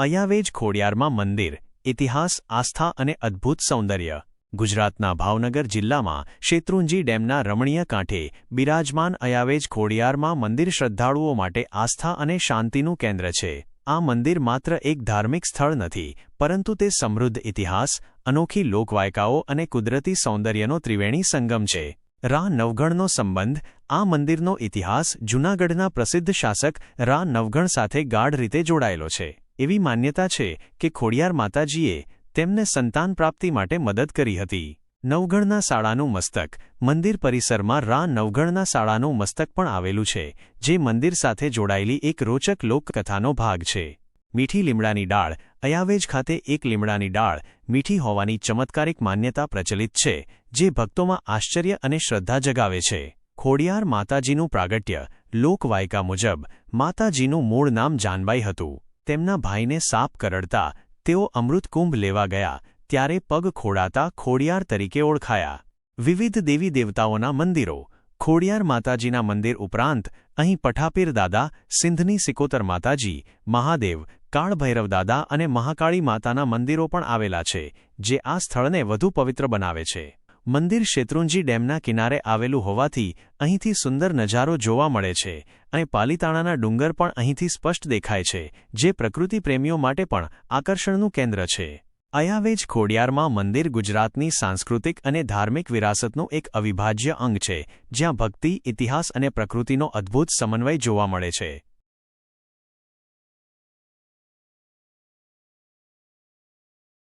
અયાવેજ ખોડિયારમાં મંદિર, ઇતિહાસ, આસ્થા અને અદ્ભુત સૌંદર્ય. ગુજરાતના ભાવનગર જિલ્લામાં શેત્રુંજી ડેમના રમણીય કાંઠે બિરાજમાન અયાવેજ ખોડિયારમાં મંદિર શ્રદ્ધાળુઓ માટે આસ્થા અને શાંતિનું કેન્દ્ર છે. આ મંદિર માત્ર એક ધાર્મિક સ્થળ નથી, પરંતુ તે સમૃદ્ધ ઇતિહાસ, અનોખી લોકવાયકાઓ અને કુદરતી સૌંદર્યનો ત્રિવેણી સંગમ છે. રા નવગણનો સંબંધ, આ મંદિરનો ઇતિહાસ જૂનાગઢના પ્રસિદ્ધ શાસક રા નવગણ સાથે ગાઢ રીતે જોડાયેલો છે. એવી માન્યતા છે કે ખોડિયાર માતાજીએ તેમને સંતાન પ્રાપ્તિ માટે મદદ કરી હતી. નવગણના શાળાનું મસ્તક. મંદિર પરિસરમાં રા નવગણના શાળાનું મસ્તક પણ આવેલું છે, જે મંદિર સાથે જોડાયેલી એક રોચક લોકકથાનો ભાગ છે. મીઠી લીમડાની ડાળ અયાવેજ ખાતે એક લીમડાની ડાળ મીઠી હોવાની ચમત્કારિક માન્યતા પ્રચલિત છે, જે ભક્તોમાં આશ્ચર્ય અને શ્રદ્ધા જગાવે છે. ખોડિયાર માતાજીનું પ્રાગટ્ય. લોકવાયકા મુજબ, માતાજીનું મૂળ નામ જાનબાઈ હતું. તેમના ભાઈને સાપ કરડતા તેઓ અમૃતકુંભ લેવા ગયા, ત્યારે પગ ખોડાતા ખોડિયાર તરીકે ઓળખાયા. વિવિધ દેવી દેવતાઓના મંદિરો, ખોડિયાર માતાજીના મંદિર ઉપરાંત અહીં પઠાપીર દાદા, સિંધની સિકોતર માતાજી, મહાદેવ, કાળભૈરવ દાદા અને મહાકાળી માતાના મંદિરો પણ આવેલા છે, જે આ સ્થળને વધુ પવિત્ર બનાવે છે. મંદિર શેત્રુંજી ડેમના કિનારે આવેલું હોવાથી અહીંથી સુંદર નજારો જોવા મળે છે અને પાલીતાણાના ડુંગર પણ અહીંથી સ્પષ્ટ દેખાય છે, જે પ્રકૃતિ પ્રેમીઓ માટે પણ આકર્ષણનું કેન્દ્ર છે. અયાવેજ ખોડિયારમાં મંદિર ગુજરાતની સાંસ્કૃતિક અને ધાર્મિક વિરાસતનું એક અવિભાજ્ય અંગ છે, જ્યાં ભક્તિ, ઇતિહાસ અને પ્રકૃતિનો અદ્ભુત સમન્વય જોવા મળે છે.